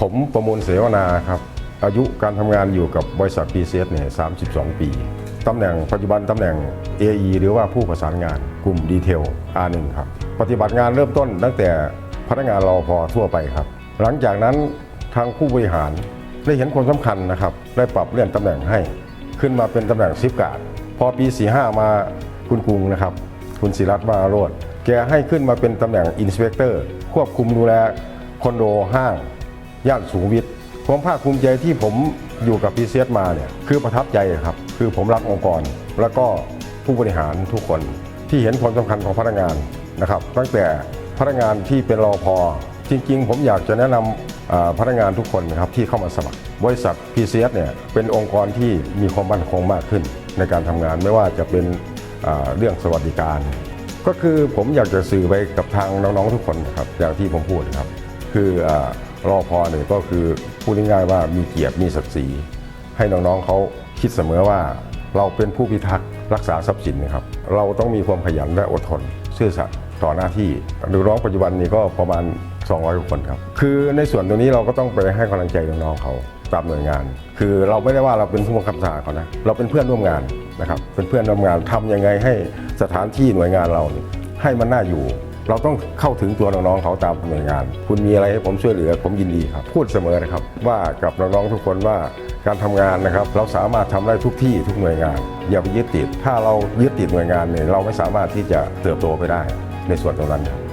ผมประมูลเสวนาครับ อายุการทำงานอยู่กับบริษัท PCS เนี่ย32 ปีตำแหน่งปัจจุบันตำแหน่ง AE หรือว่าผู้ประสานงานกลุ่มดีเทล R1 ครับ ปฏิบัติงานเริ่มต้นตั้งแต่พนักงานรอพอทั่วไปครับ หลังจากนั้นทางผู้บริหารได้เห็นความสำคัญนะครับ ได้ปรับเลื่อนตำแหน่งให้ ขึ้นมาเป็นตำแหน่งซิฟการ์ดพอปี 45 มาคุณกรุงนะครับ คุณศิรัตน์มาโรดแกให้ขึ้นมาเป็นตำแหน่งอินสเปกเตอร์ควบคุมดูแลคอนโดห้าง ย่านสูงวิทย์ความภาคภูมิใจที่ผมอยู่กับพีเซียมาเนี่ยคือประทับใจครับ คือผมรักองค์กร แล้วก็ผู้บริหารทุกคนที่เห็นความสำคัญของพนักงานนะครับ ตั้งแต่พนักงานที่เป็นรอพอจริง ๆ ผมอยากจะแนะนำอ่าพนักงานทุกคนนะครับที่เข้ามาสมัคร บริษัท PCS เนี่ยเป็นองค์กรที่มีความมั่นคงมากขึ้น ในการทำงานไม่ว่าจะเป็นเรื่องสวัสดิการ ก็คือผมอยากจะสื่อไปกับทางน้องๆทุกคนนะครับอย่างที่ผมพูดนะครับ คืออ รอพอเนี่ยก็คือพูดง่ายๆว่ามีเกียรติมีศักดิ์ศรีให้น้องๆเขาคิดเสมอว่าเราเป็นผู้พิทักษ์รักษาทรัพย์สินนะครับ เราต้องมีความขยันและอดทนซื่อสัตย์ต่อหน้าที่ดูน้องปัจจุบันนี้ก็ประมาณ 200คนครับคือในส่วนตรงนี้เราก็ต้องไปให้กำลังใจน้องๆเขาตามหน่วยงาน คือเราไม่ได้ว่าเราเป็นผู้บังคับบัญชาเขานะเราเป็นเพื่อนร่วมงานนะครับเป็นเพื่อนร่วมงานทำยังไงให้สถานที่หน่วยงานเราให้มันน่าอยู่ เราต้องเข้าถึงตัวน้องๆเขาตามหน่วยงาน คุณมีอะไรให้ผมช่วยเหลือ ผมยินดีครับ พูดเสมอนะครับ ว่ากับน้องๆทุกคนว่าการทำงานนะครับ เราสามารถทำได้ทุกที่ทุกหน่วยงาน อย่าไปยึดติด ถ้าเรายึดติดหน่วยงานเนี่ยเราไม่สามารถที่จะเติบโตไปได้ในส่วนตรงนั้นครับ